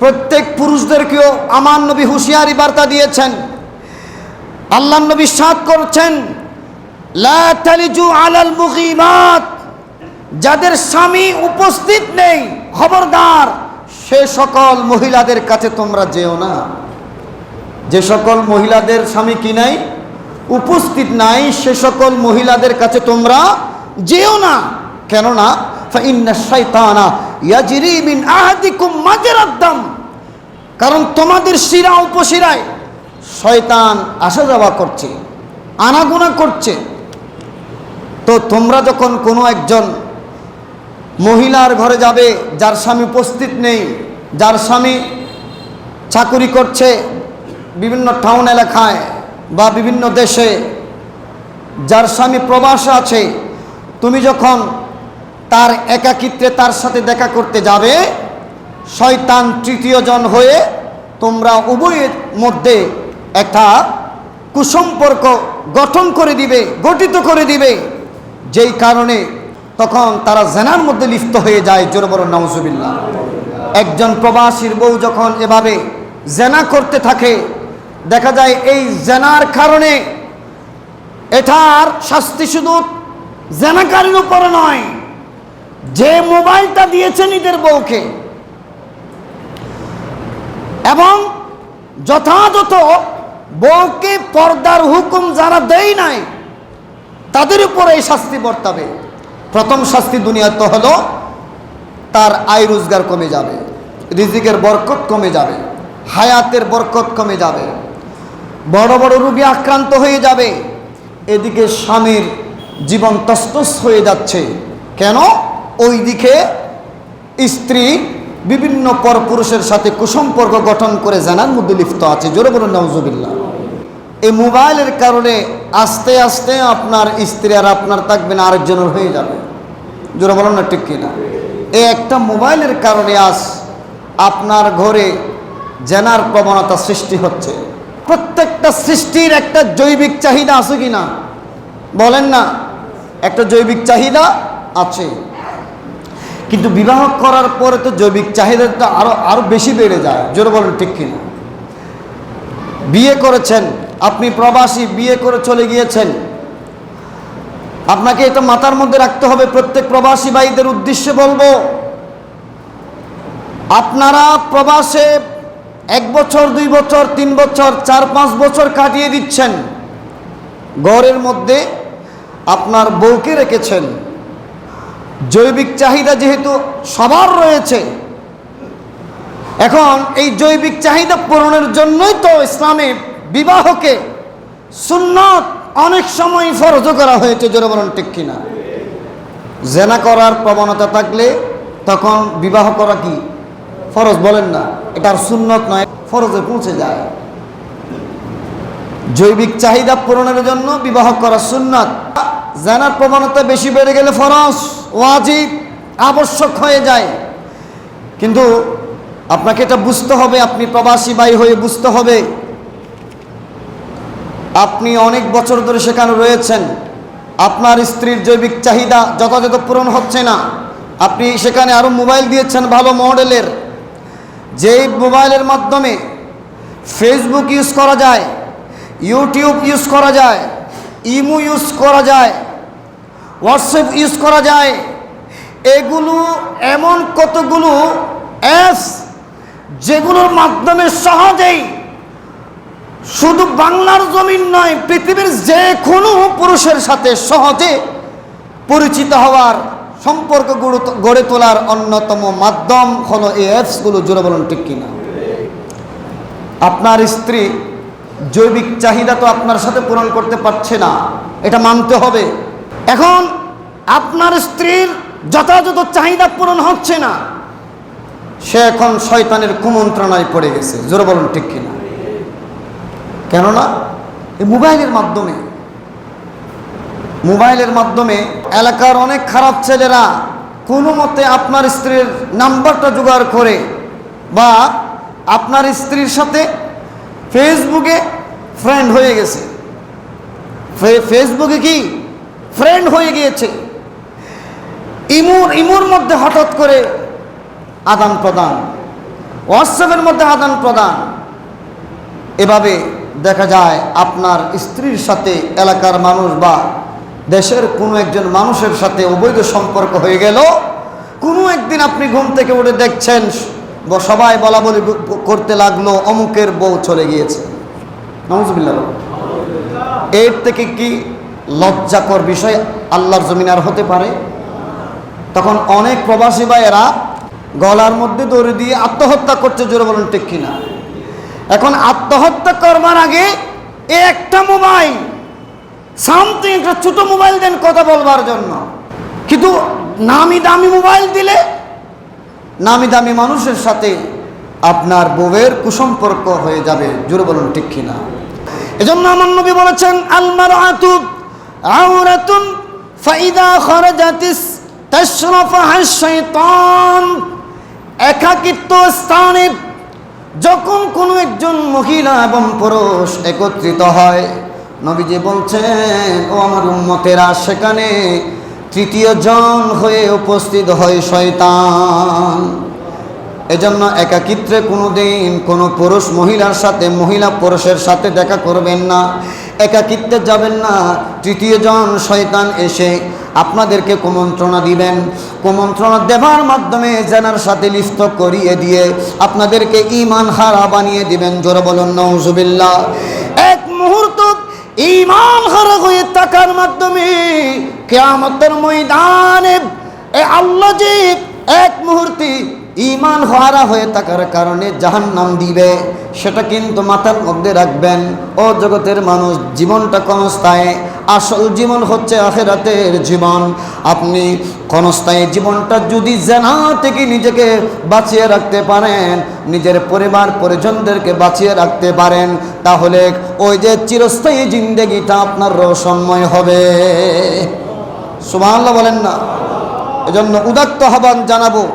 প্রত্যেক পুরুষদেরকেও আমার নবী হুঁশিয়ারি বার্তা দিয়েছেন। আল্লাহ নবী সাত করছেন যাদের স্বামী উপস্থিত নেই, খবরদার, সে সকল মহিলাদের কাছে তোমরা যেও না। যে সকল মহিলাদের স্বামী কি নাই, উপস্থিত নাই, সে সকল মহিলাদের কাছে তোমরা যেও না। কেননা কারণ তোমাদের শিরা উপশিরায় শয়তান আসা যাওয়া করছে আনাগোনা করছে। তো তোমরা যখন কোনো একজন মহিলার ঘরে যাবে, যার স্বামী উপস্থিত নেই, যার স্বামী চাকুরি করছে, বিভিন্ন টাউন এলাকায় বা বিভিন্ন দেশে, যার স্বামী প্রবাসে আছে, তুমি যখন তার একাকিত্বে তার সাথে দেখা করতে যাবে। শয়তান তৃতীয় জন হয়ে তোমরা উভয়ের মধ্যে একটা কুসম্পর্ক গঠন করে দিবে, গঠিত করে দিবে। যেই কারণে তখন তারা জেনার মধ্যে লিপ্ত হয়ে যায়, জোর বড় নওজুবিল্লা একজন প্রবাসীর বউ যখন এভাবে জেনা করতে থাকে, দেখা যায় এই জেনার কারণে এটার শাস্তি শুধু জেনাকারীর উপরে নয় যে মোবাইলটা দিয়েছেন নিজের বউকে, এবং যথাযথ বউকে পর্দার হুকুম যারা দেয় নাই, তাদের উপর এই শাস্তি বর্তাবে। প্রথম শাস্তি দুনিয়াতে হলো, তার আয় রোজগার কমে যাবে, রিজিকের বরকত কমে যাবে, হায়াতের বরকত কমে যাবে, বড় বড় রোগী আক্রান্ত হয়ে যাবে, এদিকে স্বামীর জীবন তস্তস হয়ে যাচ্ছে। কেন? ওই দিকে স্ত্রী, বিভিন্ন পরপুরুষের সাথে কুসম্পর্ক গঠন করে জানার মধ্যে লিপ্ত আছে। জোরে বলুন নওজুবিল্লাহ এই মোবাইলের কারণে আস্তে আস্তে আপনার স্ত্রী আর আপনার থাকবেন আরেকজনের হয়ে যাবে। জোরে বলুন না, ঠিক কিনা? এই একটা মোবাইলের কারণে আজ আপনার ঘরে জেনার প্রবণতা সৃষ্টি হচ্ছে। প্রত্যেকটা সৃষ্টির একটা জৈবিক চাহিদা আছে কি না বলেন না, একটা জৈবিক চাহিদা আছে। কিন্তু বিবাহ করার পরে তো জৈবিক চাহিদাটা আরও আরও বেশি বেড়ে যায়। জোরে বলেন, ঠিক কিনা? বিয়ে করেছেন, আপনি প্রবাসী, বিয়ে করে চলে গিয়েছেন। আপনাকে এটা মাথার মধ্যে রাখতে হবে, প্রত্যেক প্রবাসী ভাইদের উদ্দেশ্যে বলব, আপনারা প্রবাসে এক বছর, দুই বছর, তিন বছর, চার, পাঁচ বছর কাটিয়ে দিচ্ছেন। ঘরের মধ্যে আপনার বউকে রেখেছেন। জৈবিক চাহিদা যেহেতু সবার রয়েছে, এখন এই জৈবিক চাহিদা পূরণের জন্যই তো ইসলামে বিবাহকে সুন্নত অনেক সময় ফরজ করা হয়েছে বলুন ঠিক কিনা? জেনা করার প্রবণতা থাকলে তখন বিবাহ করা কি? ফরজ বলেন না এটার সুন্নত নয়, ফরজে পৌঁছে যায়। জৈবিক চাহিদা পূরণের জন্য বিবাহ করা সুন্নত, জেনার প্রবণতা বেশি বেড়ে গেলে ফরজ। ওয়াজিব, আবশ্যক হয়ে যায়। কিন্তু আপনাকে এটা বুঝতে হবে, আপনি প্রবাসী বাই হয়ে বুঝতে হবে। আপনি অনেক বছর ধরে সেখানে রয়েছেন। আপনার স্ত্রীর জৈবিক চাহিদা যথাযথ পূরণ হচ্ছে না। আপনি সেখানে আরও মোবাইল দিয়েছেন ভালো মডেলের। যেই মোবাইলের মাধ্যমে ফেসবুক ইউজ করা যায় ইউটিউব ইউজ করা যায়, ইমো ইউজ করা যায় হোয়াটসঅ্যাপ ইউজ করা যায়। এগুলো এমন কতগুলো অ্যাপস যেগুলোর মাধ্যমে সহজেই শুধু বাংলার জমিন নয়, পৃথিবীর যে কোনো পুরুষের সাথে সহজে পরিচিত হওয়ার সম্পর্ক গড়ে- তোলার অন্যতম মাধ্যম হলো এই অ্যাপসগুলো, জোরে বলুন ঠিক কিনা? আপনার স্ত্রী জৈবিক চাহিদা তো আপনার সাথে পূরণ করতে পারছে না, এটা মানতে হবে। এখন আপনার স্ত্রীর যথাযথ চাহিদা পূরণ হচ্ছে না। সে এখন শয়তানের কুমন্ত্রণায় পড়ে গেছে। জোরে বলুন, ঠিক কিনা? কেননা এই মোবাইলের মাধ্যমে মোবাইলের মাধ্যমে এলাকার অনেক খারাপ ছেলেরা কোনো মতে আপনার স্ত্রীর নাম্বারটা জোগাড় করে বা আপনার স্ত্রীর সাথে ফেসবুকে ফ্রেন্ড হয়ে গেছে। ফেসবুকে কি ফ্রেন্ড হয়ে গিয়েছে। ইমুর ইমুর মধ্যে হঠাৎ করে আদান প্রদান হোয়াটসঅ্যাপের মধ্যে আদান প্রদান। এভাবে দেখা যায় আপনার স্ত্রীর সাথে এলাকার মানুষ বা দেশের কোনো একজন মানুষের সাথে অবৈধ সম্পর্ক হয়ে গেল। কোনো একদিন আপনি ঘুম থেকে উঠে দেখছেন সবাই বলা বলি করতে লাগল, অমুকের বউ চলে গিয়েছে। নজবিল্লা এর থেকে কি লজ্জাকর বিষয় আল্লাহর জমিন আর হতে পারে। তখন অনেক প্রবাসী বা এরা গলার মধ্যে দড়ি দিয়ে আত্মহত্যা করছে, জোরে বলুন ঠিক কিনা? এখন আত্মহত্যা করবার আগে একটা মোবাইল সামথিং একটা ছোট মোবাইল দেন কথা বলবার জন্য। কিন্তু নামি দামি মোবাইল দিলে নামি দামি মানুষের সাথে আপনার বউয়ের কুসম্পর্ক হয়ে যাবে, জোরে বলুন ঠিক কিনা? এজন্য আমার নবী বলেছেন আলমার আতুব আউরাতুন ফাইদা খরজাতিস তাশরাফাহা শাইতান। একাকিত্ব স্থানে যখন কোনো একজন মহিলা এবং পুরুষ একত্রিত হয়, নবীজি বলছেন, ও আমার উম্মতেরা, সেখানে তৃতীয় জন হয়ে উপস্থিত হয় শয়তান। এজন্য একাকিত্রে কোনো দিন কোনো পুরুষ মহিলার সাথে, মহিলা পুরুষের সাথে দেখা করবেন না। একাকিত্বে যাবেন না। তৃতীয় জন শয়তান এসে আপনাদেরকে কুমন্ত্রণা দিবেন। কুমন্ত্রণা দেবার মাধ্যমে জেনার সাথে লিপ্ত করিয়ে দিয়ে আপনাদেরকে ইমান হারা বানিয়ে দিবেন। জোরে বলুন নৌজুবিল্লা এক মুহূর্ত ইমান হারা হয়ে থাকার মাধ্যমে কেয়ামতের ময়দানে আল্লাহ এক মুহূর্তে ইমান হারা হয়ে থাকার কারণে জাহান নাম দিবে। সেটা কিন্তু মাথার মধ্যে রাখবেন। ও জগতের মানুষ, জীবনটা ক্ষণস্থায়ী আসল জীবন হচ্ছে আখেরাতের জীবন। আপনি ক্ষণস্থায়ী জীবনটা যদি জেনা থেকে নিজেকে বাঁচিয়ে রাখতে পারেন, নিজের পরিবার, পরিজনদেরকে বাঁচিয়ে রাখতে পারেন, তাহলে ওই যে চিরস্থায়ী জিন্দেগিটা আপনার রহস্যময় হবে। সুবহানাল্লাহ বলেন না। এজন্য উদাত্ত আহ্বান জানাব।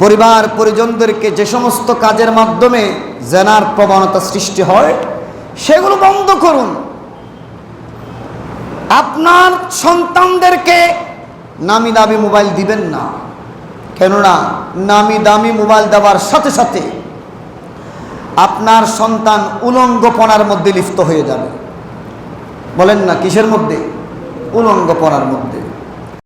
পরিবার পরিজনদেরকে যে সমস্ত কাজের মাধ্যমে জেনার প্রবণতা সৃষ্টি হয়, সেগুলো বন্ধ করুন। আপনার সন্তানদেরকে নামি দামি মোবাইল দিবেন না। কেননা নামি দামি মোবাইল দেওয়ার সাথে সাথে আপনার সন্তান উলঙ্গপনার মধ্যে লিপ্ত হয়ে যাবে। বলেন না, কিসের মধ্যে? উলঙ্গপনার মধ্যে।